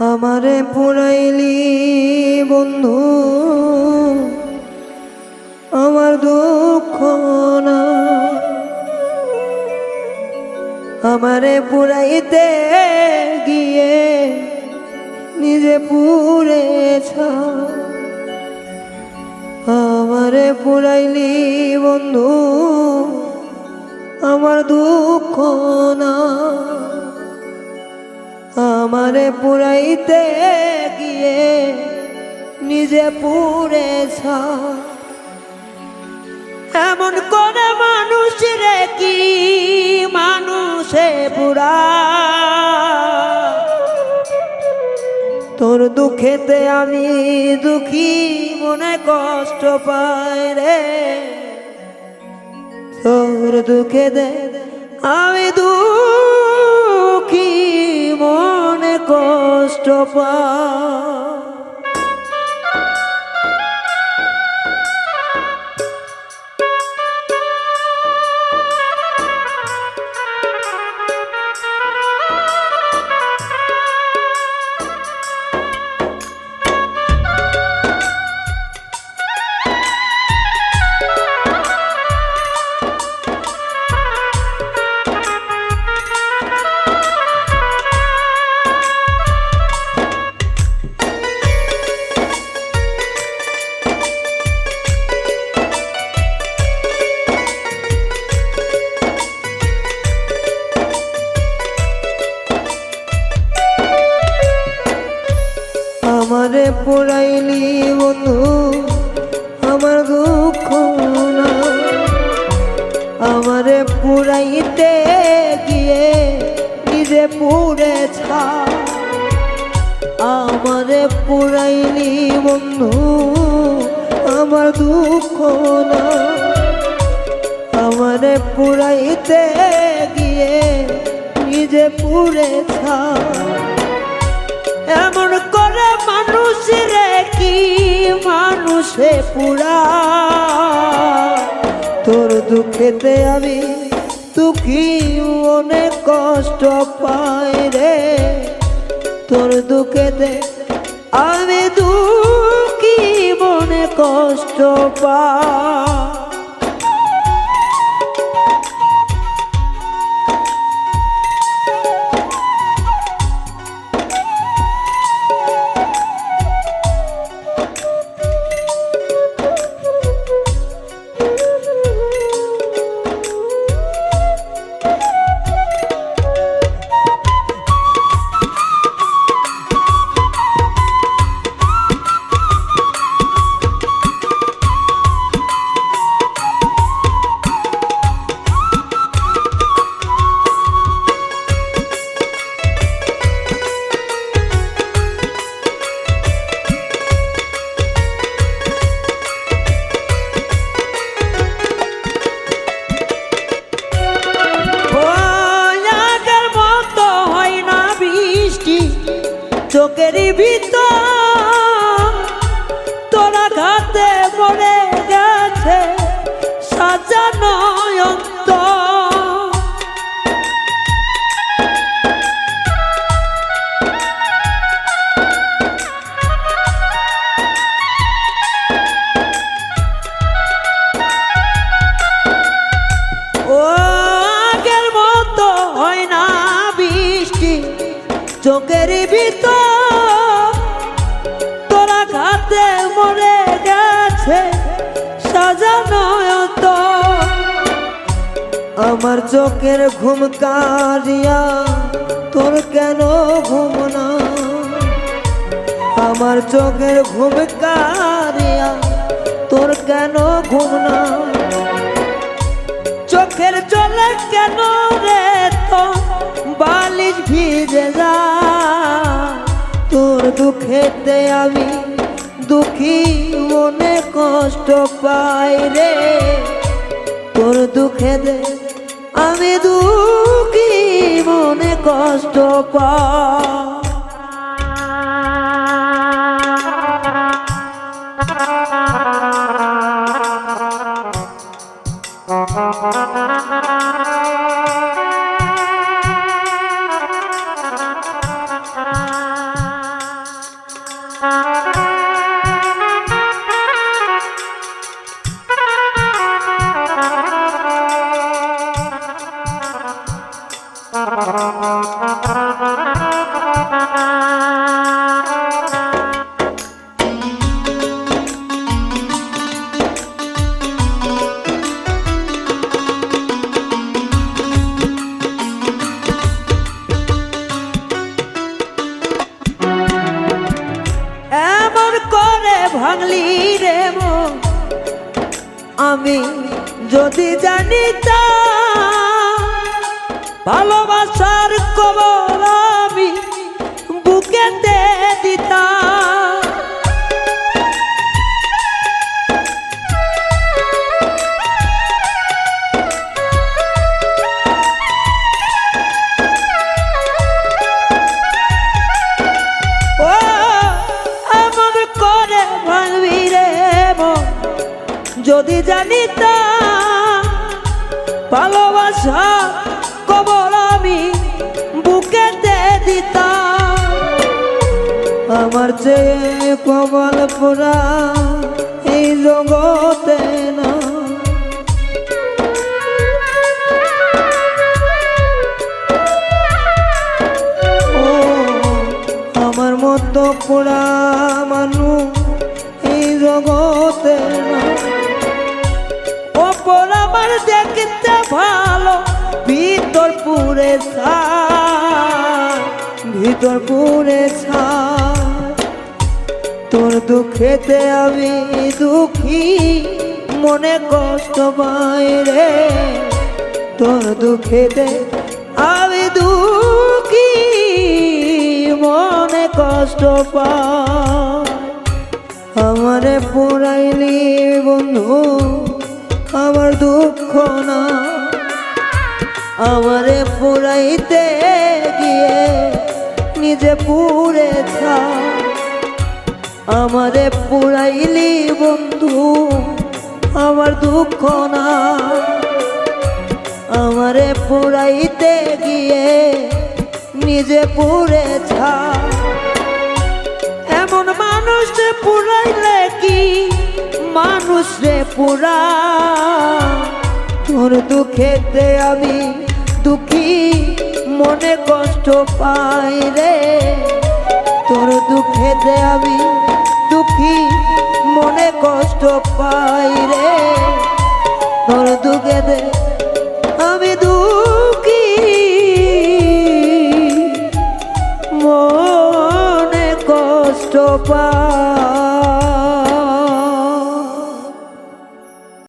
আমারে পুরাইলি বন্ধু। আমার দুঃখ না। আমারে পুরাইতে গিয়ে নিজে পুড়েছ। আমারে পুরাইলি বন্ধু। আমার দুঃখ না। আমারে পুরাইতে গিয়ে নিজে পুড়েছ এমন করে মানুষ রে কি মানুষে পুরা তোর দুঃখেতে আমি দুঃখী, মনে কষ্ট পাই রে। তোর দুঃখে দে আমি দুঃখী, মনে কষ্ট পাই আমারে পুরাইতে গিয়ে নিজে পুড়ে ছা। আমারে পুরাইলি বন্ধু, আমার দুঃখ না। আমারে পুরাইতে গিয়ে নিজে ছা। এমন করে মানুষ রে কি মানুষে পুরা? তোর দুঃখেতে আমি দুঃখী অনেক কষ্ট পাই রে। তোর দুঃখেতে আমি দুঃখী মনে কষ্ট পাই। ভিতর তোরা ঘাতে পড়ে গেছে। আমার চোখের ঘুম কারিয়া তোর কেন ঘুম না? আমার চোখের ঘুম কারিয়া তোর কেন ঘুম না? চোখের জলে কেন রে তো বালিশ ভিজে যা তোর দুঃখেতে আমি দুঃখী, মনে কষ্ট পাই রে। তোর দুঃখেতে আমি দুঃখী মনে কষ্ট পাই ভাঙলি আমি যদি জানিতা ভালোবাসার কবর যদি জানি তা, ভালোবাসা কবর আমি বুকেতে দিতাম। আমার যে কবল পোড়া এই জগতে না। ও, আমার মতো পোড়া মানুষ এই জগতে না। পোড়া আমার দেখতে ভালো। ভিতর পুরে ভিতর পুরে। তোর দুঃখেতে আমি দুঃখী, মনে কষ্ট পাই রে। তোর দুঃখেতে আমি দুঃখী, মনে কষ্ট পাই আমারে পুরাইলি বন্ধু। দুঃখ না আমারে পুরাইতে গিয়ে নিজে পুরে আমারে পুরাইলি বন্ধু, আমার দুঃখ না। আমারে পুরাইতে গিয়ে নিজে পুরে ছা এমন মানুষ পুরাইলে কি? মানুষ রে পুরা। তোর দুঃখেতে আমি দুঃখী, মনে কষ্ট পাই রে। তোর দুঃখেতে আমি দুঃখী, মনে কষ্ট পাই